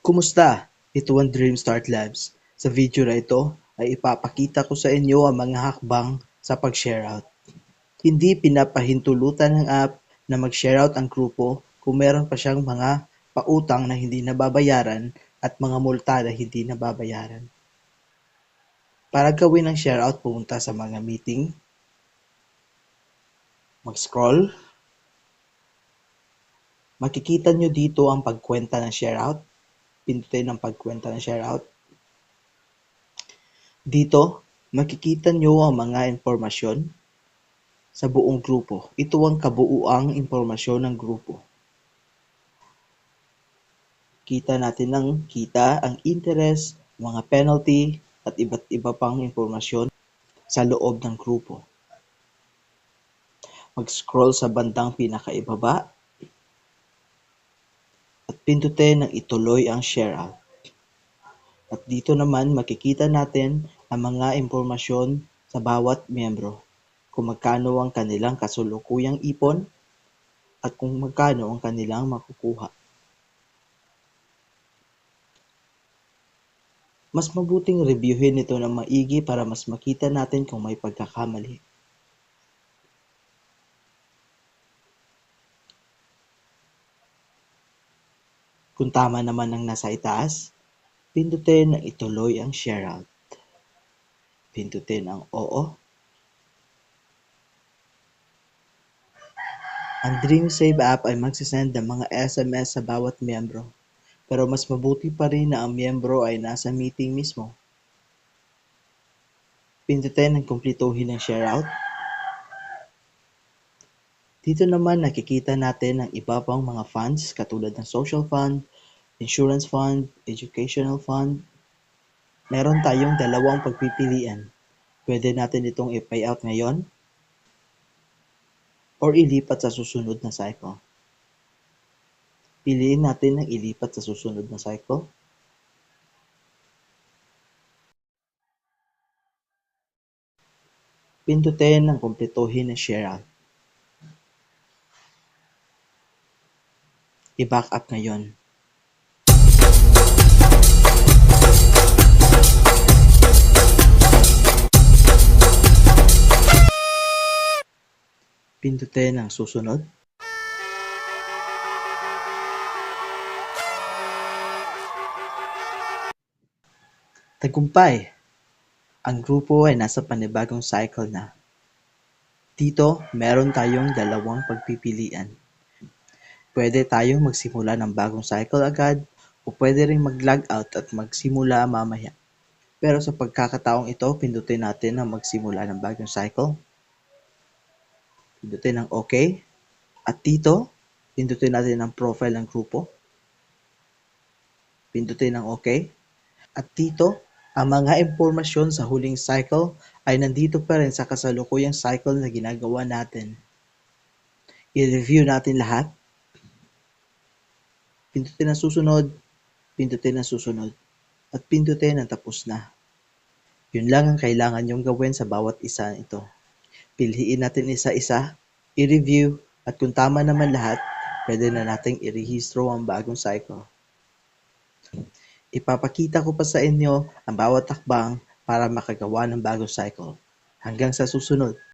Kumusta? Ito ang Dream Start Labs. Sa video na ito ay ipapakita ko sa inyo ang mga hakbang sa pag-share out. Hindi pinapahintulutan ng app na mag-share out ang grupo kung meron pa siyang mga pautang na hindi nababayaran at mga multa na hindi nababayaran. Para gawin ang share out, pumunta sa mga meeting, mag-scroll, makikita nyo dito ang pagkwenta ng share out. Pindutin ang pagkwenta ng share out. Dito, makikita nyo ang mga impormasyon sa buong grupo. Ito ang kabuuang impormasyon ng grupo. Kita natin ang kita, ang interest, mga penalty, at iba't iba pang impormasyon sa loob ng grupo. Mag-scroll sa bandang pinakaibaba pindutin ng ituloy ang share out. At dito naman makikita natin ang mga impormasyon sa bawat miyembro, kung magkano ang kanilang kasulukuyang ipon at kung magkano ang kanilang makukuha. Mas mabuting reviewin ito ng maigi para mas makita natin kung may pagkakamali. Kung tama naman ang nasa itaas, pindutin na ituloy ang share out. Pindutin ang oo. Ang DreamSave app ay magsisend ng mga SMS sa bawat miyembro. Pero mas mabuti pa rin na ang miyembro ay nasa meeting mismo. Pindutin ang kumpletuhin ng share out. Dito naman nakikita natin ang iba pang mga funds katulad ng social fund, insurance fund, educational fund. Meron tayong dalawang pagpipilian. Pwede natin itong i-payout ngayon or ilipat sa susunod na cycle. Piliin natin ang ilipat sa susunod na cycle. Pindutin ang kumpletuhin ng share out. I-back up ngayon. Pindutin ang susunod. Tagumpay! Ang grupo ay nasa panibagong cycle na. Dito, meron tayong dalawang pagpipilian. Pwede tayong magsimula ng bagong cycle agad o pwede ring mag-log out at magsimula mamaya. Pero sa pagkakataong ito, pindutin natin na magsimula ng bagong cycle. Pindutin ang OK. At dito, pindutin natin ang profile ng grupo. Pindutin ang OK. At dito, ang mga impormasyon sa huling cycle ay nandito pa rin sa kasalukuyang cycle na ginagawa natin. I-review natin lahat. Pindutin ang susunod, pindutin ang susunod, at pindutin ang tapos na. Yun lang ang kailangan nyong gawin sa bawat isa ito. Piliin natin isa-isa, i-review, at kung tama naman lahat, pwede na nating i-rehistro ang bagong cycle. Ipapakita ko pa sa inyo ang bawat takbang para makagawa ng bagong cycle. Hanggang sa susunod.